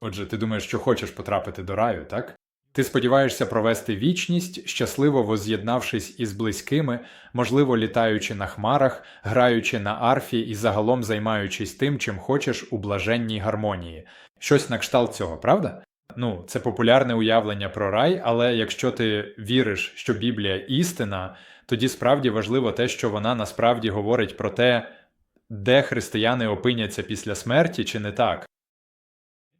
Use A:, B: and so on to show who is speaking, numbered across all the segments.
A: Отже, ти думаєш, що хочеш потрапити до раю, так? Ти сподіваєшся провести вічність, щасливо воз'єднавшись із близькими, можливо, літаючи на хмарах, граючи на арфі і загалом займаючись тим, чим хочеш у блаженній гармонії. Щось на кшталт цього, правда? Ну, це популярне уявлення про рай, але якщо ти віриш, що Біблія істина, тоді справді важливо те, що вона насправді говорить про те, де християни опиняться після смерті, чи не так.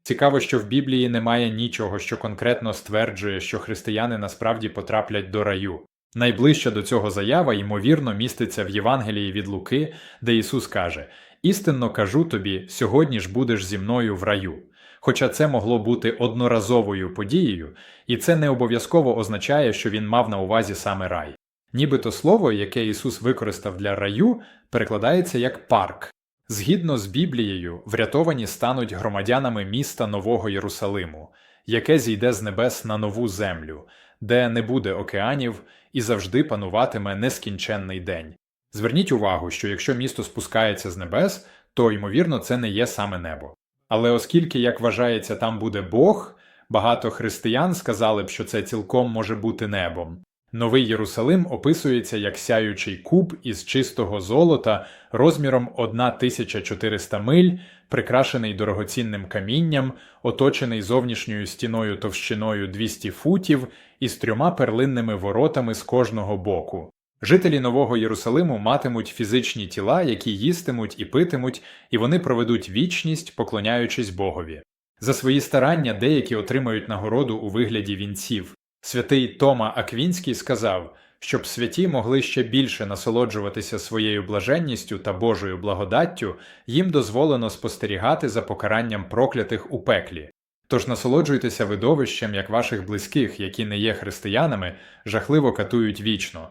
A: Цікаво, що в Біблії немає нічого, що конкретно стверджує, що християни насправді потраплять до раю. Найближча до цього заява, ймовірно, міститься в Євангелії від Луки, де Ісус каже: Істинно кажу тобі, сьогодні ж будеш зі мною в раю. Хоча це могло бути одноразовою подією, і це не обов'язково означає, що він мав на увазі саме рай. Нібито слово, яке Ісус використав для раю, перекладається як парк. Згідно з Біблією, врятовані стануть громадянами міста Нового Єрусалиму, яке зійде з небес на нову землю, де не буде океанів і завжди пануватиме нескінченний день. Зверніть увагу, що якщо місто спускається з небес, то ймовірно це не є саме небо. Але оскільки, як вважається, там буде Бог, багато християн сказали б, що це цілком може бути небом. Новий Єрусалим описується як сяючий куб із чистого золота розміром 1400 миль, прикрашений дорогоцінним камінням, оточений зовнішньою стіною товщиною 200 футів і з трьома перлинними воротами з кожного боку. Жителі Нового Єрусалиму матимуть фізичні тіла, які їстимуть і питимуть, і вони проведуть вічність, поклоняючись Богові. За свої старання деякі отримають нагороду у вигляді вінців. Святий Тома Аквінський сказав, щоб святі могли ще більше насолоджуватися своєю блаженністю та Божою благодаттю, їм дозволено спостерігати за покаранням проклятих у пеклі. Тож насолоджуйтеся видовищем як ваших близьких, які не є християнами, жахливо катують вічно.